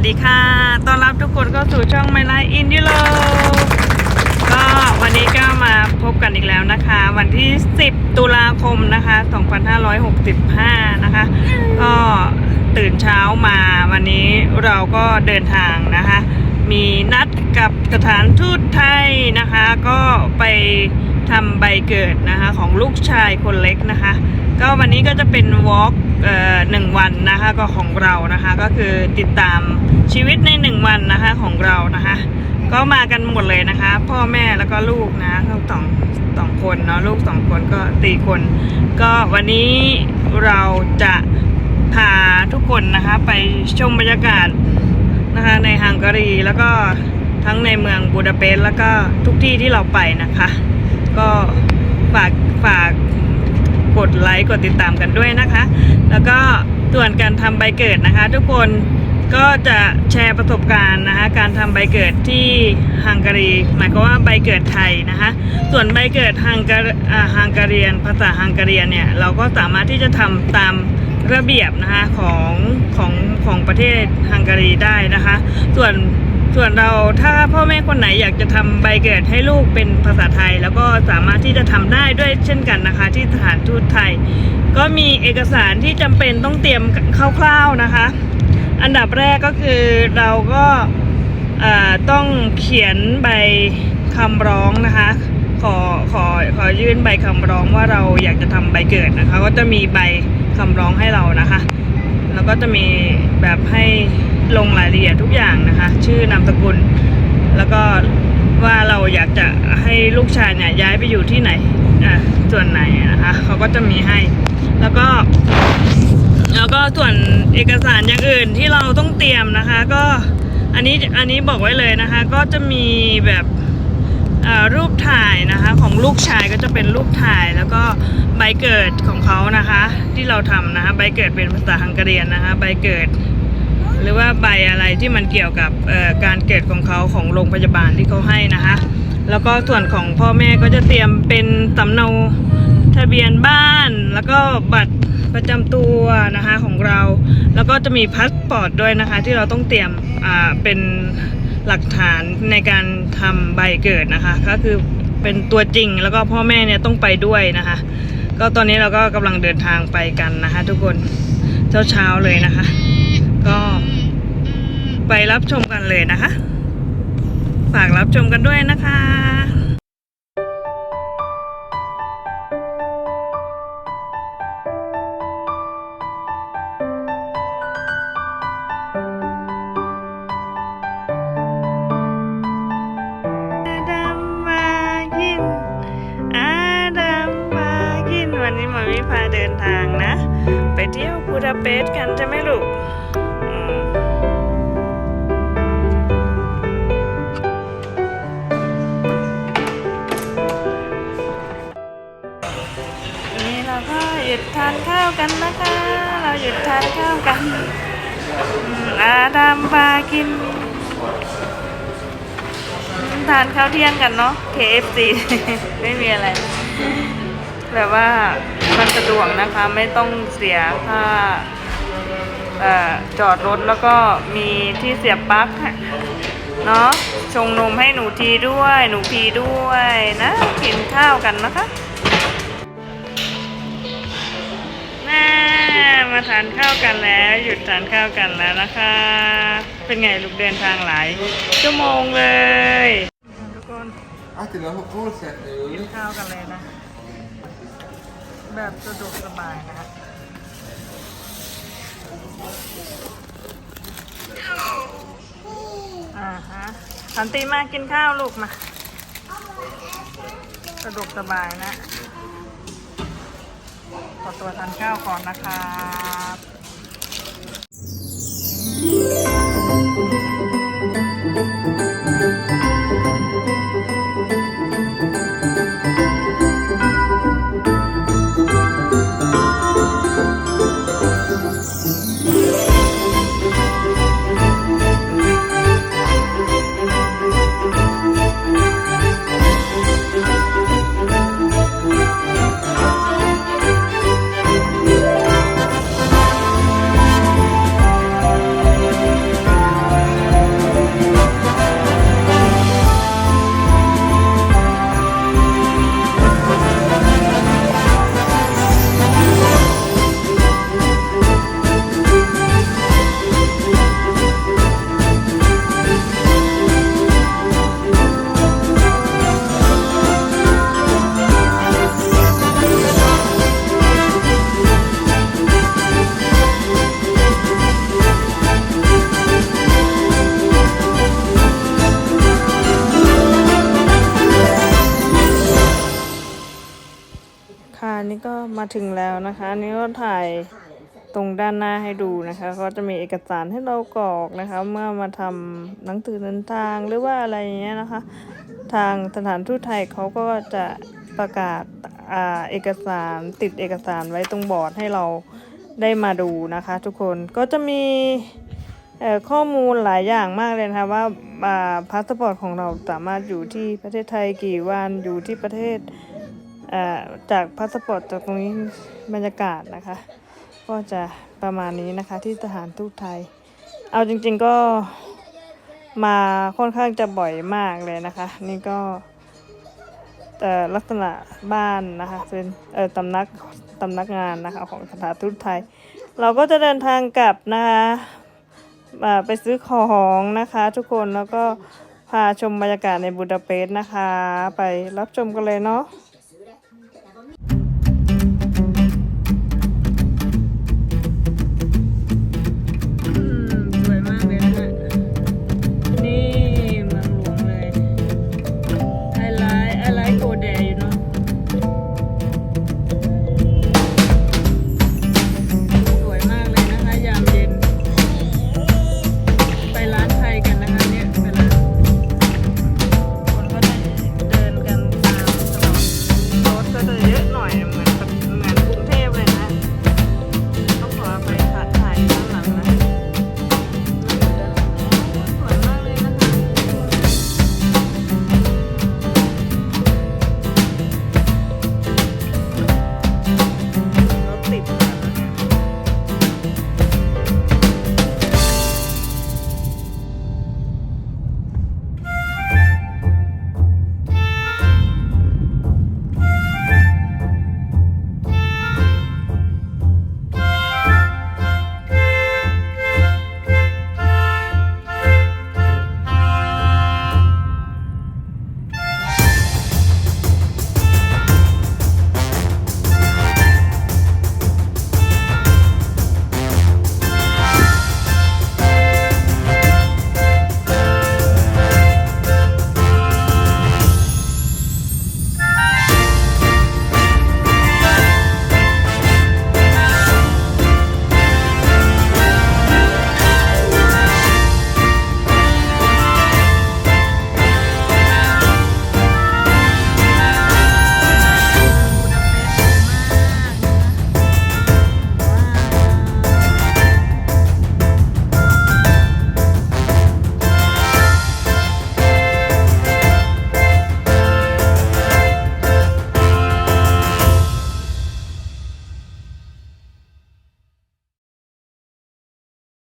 วัสดีค่ะ ต้อนรับทุกคนเข้าสู่ช่องไมไลน์อินดิโลก็วันนี้ก็มาพบกันอีกแล้วนะคะ วันที่ 10 ตุลาคมนะคะ 2565 นะคะ ก็ตื่นเช้ามาวันนี้เราก็เดินทางนะคะ มีนัดกับสถานทูตไทยนะคะ ก็ไป ทำใบเกิดนะคะของลูกชายคนเล็กนะคะ ก็วันนี้ก็จะเป็นวอล์กหนึ่งวันนะคะก็ของเรานะคะก็คือติดตามชีวิตในหนึ่งวันนะคะของเรานะคะ ก็มากันหมดเลยนะคะ พ่อแม่แล้วก็ลูกนะทั้งสองสองคนเนาะลูกสองคนก็ตีคน ก็วันนี้เราจะพาทุกคนนะคะไปชมบรรยากาศนะคะในฮังการีแล้วก็ทั้งในเมืองบูดาเปสต์แล้วก็ทุกที่ที่เราไปนะคะ ก็ฝากฝากกดไลค์กดติดตามกันด้วยนะคะ แล้วก็ส่วนการทำใบเกิดนะคะ ทุกคนก็จะแชร์ประสบการณ์นะคะการทำใบเกิดที่ฮังการีหมายความว่าใบเกิดไทยนะคะส่วนใบเกิดฮังการฮังการีนภาษาฮังการีนเนี่ยเราก็สามารถที่จะทำตามระเบียบนะคะของของของประเทศฮังการีได้นะคะ ส่วน ส่วนเราถ้าพ่อแม่คนไหนอยากจะทำใบเกิดให้ลูกเป็นภาษาไทย แล้วก็สามารถที่จะทำได้ด้วยเช่นกันนะคะ ที่สถานทูตไทย ก็มีเอกสารที่จำเป็นต้องเตรียมคร่าวๆนะคะ อันดับแรกก็คือเราก็ต้องเขียนใบคำร้องนะคะขอขอขอยื่นใบคำร้องว่าเราอยากจะทำใบเกิดนะคะ ก็จะมีใบคำร้องให้เรานะคะ แล้วก็จะมีแบบให้ ลงรายละเอียดทุกอย่างนะคะ ชื่อนามสกุล แล้วก็ว่าเราอยากจะให้ลูกชายเนี่ยย้ายไปอยู่ที่ไหนอะส่วนไหนนะคะเขาก็จะมีให้ แล้วก็ แล้วก็ส่วนเอกสารอย่างอื่นที่เราต้องเตรียมนะคะ ก็อันนี้อันนี้บอกไว้เลยนะคะ ก็จะมีแบบรูปถ่ายนะคะของลูกชายก็จะเป็นรูปถ่ายแล้วก็ใบเกิดของเขานะคะ ที่เราทำนะคะใบเกิดเป็นภาษาฮังการีนะคะใบเกิด หรือว่าใบอะไรที่มันเกี่ยวกับการเกิดของเขาของโรงพยาบาลที่เขาให้นะคะ แล้วก็ส่วนของพ่อแม่ก็จะเตรียมเป็นสำเนาทะเบียนบ้าน แล้วก็บัตรประจำตัวนะคะของเรา แล้วก็จะมีพาสปอร์ตด้วยนะคะ ที่เราต้องเตรียมเป็นหลักฐานในการทำใบเกิดนะคะ ก็คือเป็นตัวจริงแล้วก็พ่อแม่เนี่ยต้องไปด้วยนะคะ ก็ตอนนี้เราก็กำลังเดินทางไปกันนะคะ ทุกคนเช้าๆเลยนะคะ ก็ ไปรับชมกันเลยนะคะ ฝากรับชมกันด้วยนะคะอาดัมากินอาดัมากินวันนี้มามิพาเดินทางนะ ไปเที่ยวบูดาเปสต์กันใช่ไหมลูกานข้าวกันนะคะ เราหยุดทานข้าวกันอาดัมมากิน ทานข้าวเที่ยงกันเนาะ KFC ไม่มีอะไร แบบว่ามันสะดวกนะคะ ไม่ต้องเสียค่าออจอดรถแล้วก็มีที่เสียบปลั๊กเนาะชงนมให้หนูทีด้วย หนูพีด้วยนะ กินข้าวกันนะคะ ม่มาทานข้าวกันแล้ว หยุดทานข้าวกันแล้วนะคะ เป็นไงลูกเดินทางหลายชั่วโมงเลยทุกคน Ah, till och med på sätt กิน nu. ข้าวกันเลยนะ แบบสะดวกสบายนะอ่าฮะสันติมากินข้าวลูกมาสะดวกสบายนะ ขอตัวทานข้าวก่อนนะครับ ถึงแล้วนะคะนนี้ก็ถ่ายตรงด้านหน้าให้ดูนะคะ ก็จะมีเอกสารให้เรากรอกนะคะ เมื่อมาทำหนังสือเดินทางหรือว่าอะไรอย่างเงี้ยนะคะ ทางสถานทูตไทยเขาก็จะประกาศอ่าเอกสารติดเอกสารไว้ตรงบอร์ดให้เราได้มาดูนะคะ ทุกคนก็จะมีข้อมูลหลายอย่างมากเลยนะคะว่าาพาสปอร์ตของเราสามารถอยู่ที่ประเทศไทยกี่วันอยู่ที่ประเทศ จากพาสปอร์ตจากตรงนี้บรรยากาศนะคะ ก็จะประมาณนี้นะคะที่สถานทูตไทย เอาจริงๆก็มาค่อนข้างจะบ่อยมากเลยนะคะ นี่ก็ลักษณะบ้านนะคะเป็นเออตำนักตำนักงานนะคะของสถานทูตไทย เราก็จะเดินทางกลับนะคะอ่าไปซื้อของนะคะทุกคนแล้วก็พาชมบรรยากาศในบูดาเปสต์นะคะ ไปรับชมกันเลยเนาะ